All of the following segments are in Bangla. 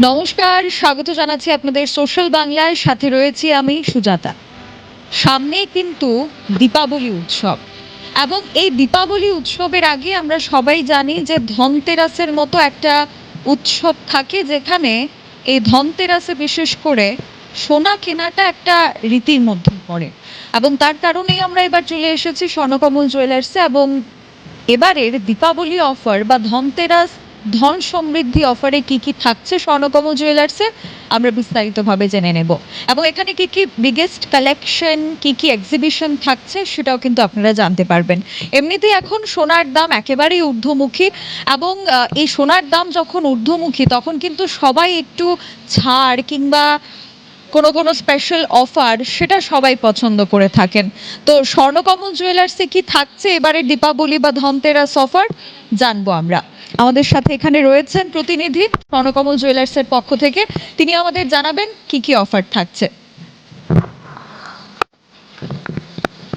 নমস্কার, স্বাগত জানাচ্ছি আপনাদের সোশ্যাল বাংলার সাথে রয়েছি আমি সুজাতা। সামনেই কিন্তু দীপাবলি উৎসব। এবং এই দীপাবলি উৎসবের আগে আমরা সবাই জানি যে ধনতেরাসের মতো একটা উৎসব থাকে যেখানে এই ধনতেরাসে বিশেষ করে সোনা কেনাটা একটা রীতির মধ্যে পড়ে। এবং তার কারণেই আমরা এবার চলে এসেছি স্বর্ণকমল জুয়েলার্সে এবং এবারের দীপাবলি অফার বা ধনতেরাস, ধন সমৃদ্ধি অফারে কি কি থাকছে স্বর্ণকমল জুয়েলার্সে আমরা বিস্তারিতভাবে জেনে নেব। এবং এখানে কি কি বিগেস্ট কালেকশন কি কি এক্সিবিশন থাকছে সেটাও কিন্তু আপনারা জানতে পারবেন। এমনিতেই এখন সোনার দাম একেবারেই ঊর্ধ্বমুখী এবং এই সোনার দাম যখন ঊর্ধ্বমুখী তখন কিন্তু সবাই একটু ছাড় কিংবা কোনো কোনো স্পেশাল অফার সেটা সবাই পছন্দ করে থাকেন। তো স্বর্ণকমল জুয়েলার্সে কি থাকছে এবারে দীপাবলি বা ধনতেরাস অফার জানব আমরা। আমাদের সাথে এখানে রয়েছেন প্রতিনিধি স্বর্ণকমল জুয়েলার্সের পক্ষ থেকে। তিনি আমাদের জানাবেন কি কি অফার থাকছে।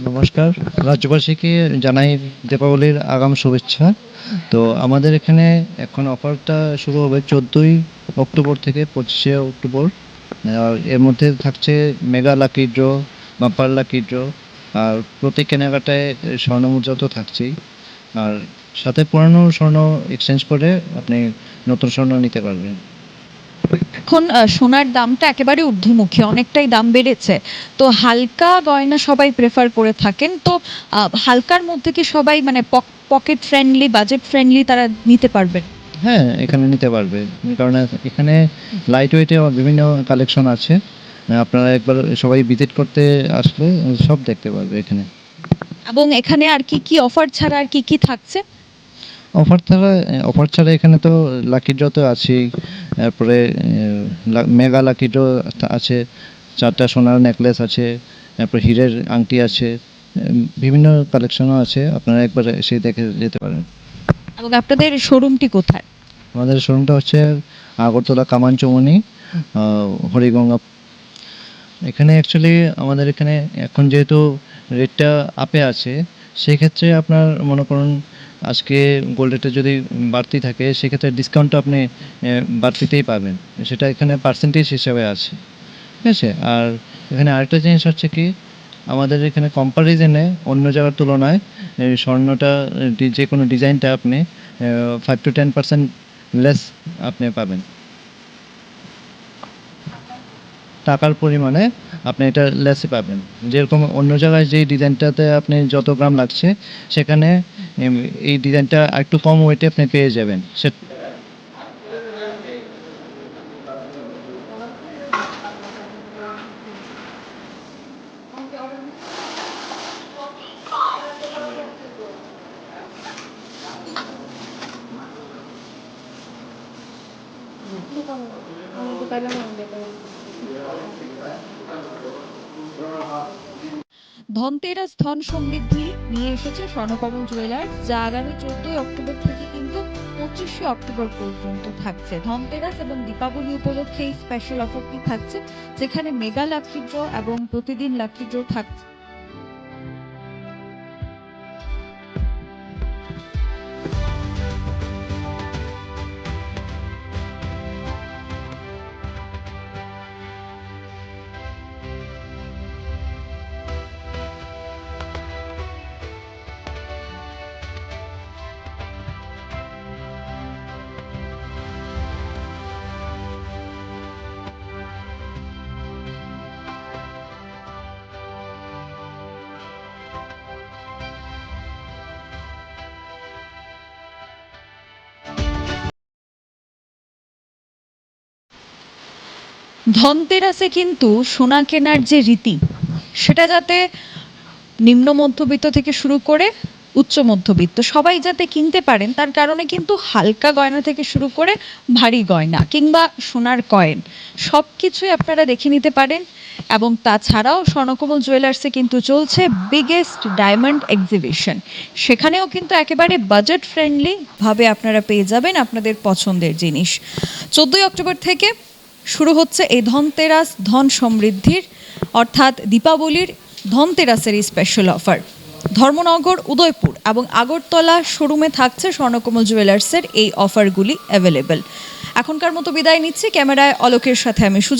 নমস্কার। রাজ্যবাসীকে জানাই দীপাবলির আগাম শুভেচ্ছা। তো আমাদের এখানে এখন অফারটা শুরু হবে চোদ্দোই অক্টোবর থেকে পঁচিশে অক্টোবর। এর মধ্যে থাকছে mega lucky draw bumper lucky draw, আর প্রতি কেনাকাটায় স্বর্ণ মুদ্রা তো থাকছেই। আর সাথে পুরানো স্বর্ণ এক্সচেঞ্জ করে আপনি নতুন স্বর্ণ নিতে পারবেন। এখন সোনার দামটা একেবারে ঊর্ধ্বমুখী, অনেকটাই দাম বেড়েছে। তো হালকা গয়না সবাই প্রেফার করে থাকেন। তো হালকার মধ্যে কি সবাই মানে পকেট ফ্রেন্ডলি বাজেট ফ্রেন্ডলি তারা নিতে পারবেন? হ্যাঁ এখানে নিতে পারবে। কারণ এখানে লাইট ওয়েটে বিভিন্ন কালেকশন আছে। আপনারা একবার সবাই ভিজিট করতে আসলে সব দেখতে পারবে এখানে। এবং এখানে আর কি কি অফার ছাড়া আর কি কি থাকছে? অফার ছাড়া অফার ছাড়া এখানে তো লাকি ড্র তো আছেই। তারপরে মেগা লাকি ড্র আছে। চারটা সোনার নেকলেস আছে। তারপরে হীরের আংটি আছে। বিভিন্ন কালেকশনও আছে। আপনারা একবার এসে দেখে যেতে পারেন। এবং আপনাদের শোরুমটি কোথায়? আমাদের শোরুমটা হচ্ছে আগরতলা কামানচমনি হরিগঙ্গা। এখানে অ্যাকচুয়ালি আমাদের এখানে এখন যেহেতু রেটটা আপে আছে, সেক্ষেত্রে আপনার মনে করুন আজকে গোল্ড রেটটা যদি বাড়তি থাকে, সেক্ষেত্রে ডিসকাউন্টটা আপনি বাড়তিতেই পাবেন। সেটা এখানে পার্সেন্টেজ হিসাবে আছে। ঠিক আছে? আর এখানে আরেকটা জিনিস হচ্ছে কি আমাদের এখানে কম্পারিজনে অন্য জায়গার তুলনায় স্বর্ণটা যে কোনো ডিজাইনটা আপনি five to ten percent less আপনি পাবেন। টাকার পরিমাণে আপনি এটা লেসে পাবেন। যেরকম অন্য জায়গায় যেই ডিজাইনটাতে আপনি যত গ্রাম লাগছে, সেখানে এই ডিজাইনটা একটু কম ওয়েটে আপনি পেয়ে যাবেন। সে ধনতেরাস ধন সমৃদ্ধি নিয়ে এসেছে স্বর্ণকমল জুয়েলার্স যা আগামী চোদ্দই অক্টোবর থেকে কিন্তু পঁচিশে অক্টোবর পর্যন্ত থাকছে। ধনতেরাস এবং দীপাবলি উপলক্ষে এই স্পেশাল অফারটি থাকছে, যেখানে মেগা লাকি ড্র এবং প্রতিদিন লাকি ড্র থাকছে ধনতেরাসে কিন্তু সোনা কেনার যে রীতি, সেটা যাতে নিম্ন মধ্যবিত্ত থেকে শুরু করে উচ্চ মধ্যবিত্ত সবাই যাতে কিনতে পারেন, তার কারণে কিন্তু হালকা গয়না থেকে শুরু করে ভারী গয়না কিংবা সোনার কয়েন সব কিছুই আপনারা দেখে নিতে পারেন। এবং তাছাড়াও স্বর্ণকমল জুয়েলার্সে কিন্তু চলছে বিগেস্ট ডায়মন্ড এক্সিবিশন সেখানেও কিন্তু একেবারে বাজেট ফ্রেন্ডলি ভাবে আপনারা পেয়ে যাবেন আপনাদের পছন্দের জিনিস। চোদ্দোই অক্টোবর থেকে শুরু হচ্ছে এই ধনতেরাস, ধন সমৃদ্ধির, অর্থাৎ দীপাবলির ধনতেরাসের এই স্পেশাল অফার ধর্মনগর, উদয়পুর এবং আগরতলা শোরুমে থাকছে স্বর্ণকমল জুয়েলার্সের এই অফারগুলি অ্যাভেলেবেল এখনকার মতো বিদায় নিচ্ছি। ক্যামেরায় অলোকের সাথে আমি সুজা।